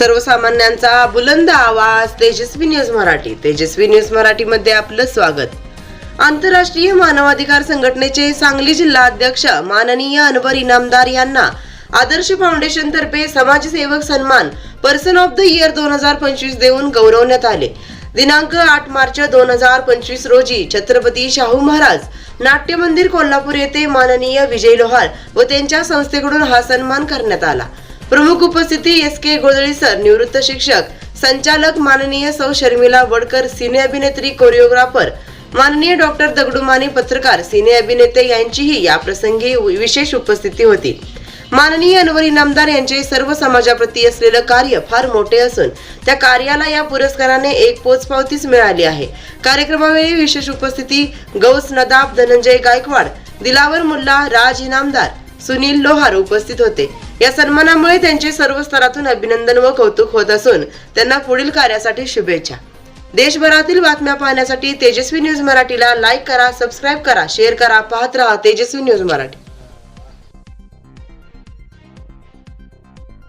सर्वसामान्यांचा बुलंद आवाज तेजस्वी न्यूज मराठी. तेजस्वी न्यूज मराठी मध्ये आपलं स्वागत. आंतरराष्ट्रीय मानवाधिकार संघटनेचे सांगली जिल्हा अध्यक्ष माननीय अनवर इनामदार यांना आदर्श फाउंडेशन तर्फे समाजसेवक सन्मान पर्सन ऑफ द इयर दोन हजार पंचवीस देऊन गौरवण्यात आले. दिनांक आठ मार्च दोन हजार पंचवीस रोजी छत्रपती शाहू महाराज नाट्य मंदिर कोल्हापूर येथे माननीय विजय लोहार व त्यांच्या संस्थेकडून हा सन्मान करण्यात आला. प्रमुख उपस्थिती एस के गोदळी सर निवृत्त शिक्षक संचालक माननीय सौ शर्मिला वडकर सिने अभिनेत्री कोरिओग्राफर माननीय डॉक्टर दगडुमानी पत्रकार सिने अभिनेते यांचीही या प्रसंगी विशेष उपस्थिती होती. माननीय अनवर इनामदार यांचे सर्व समाजाप्रती असलेलं कार्य फार मोठे असून त्या कार्याला या पुरस्काराने एक पोचपावतीच मिळाली आहे. कार्यक्रमावेळी विशेष उपस्थिती गौस नदाब धनंजय गायकवाड दिलावर मुल्ला राज इनामदार सुनील लोहार उपस्थित होते. या सन्मानामुळे त्यांचे सर्व स्तरातून अभिनंदन व कौतुक होत असून त्यांना पुढील कार्यासाठी शुभेच्छा. देशभरातील बातम्या पाहण्यासाठी तेजस्वी न्यूज मराठीला लाईक करा सबस्क्राईब करा शेअर करा पाहत रहा तेजस्वी न्यूज मराठी.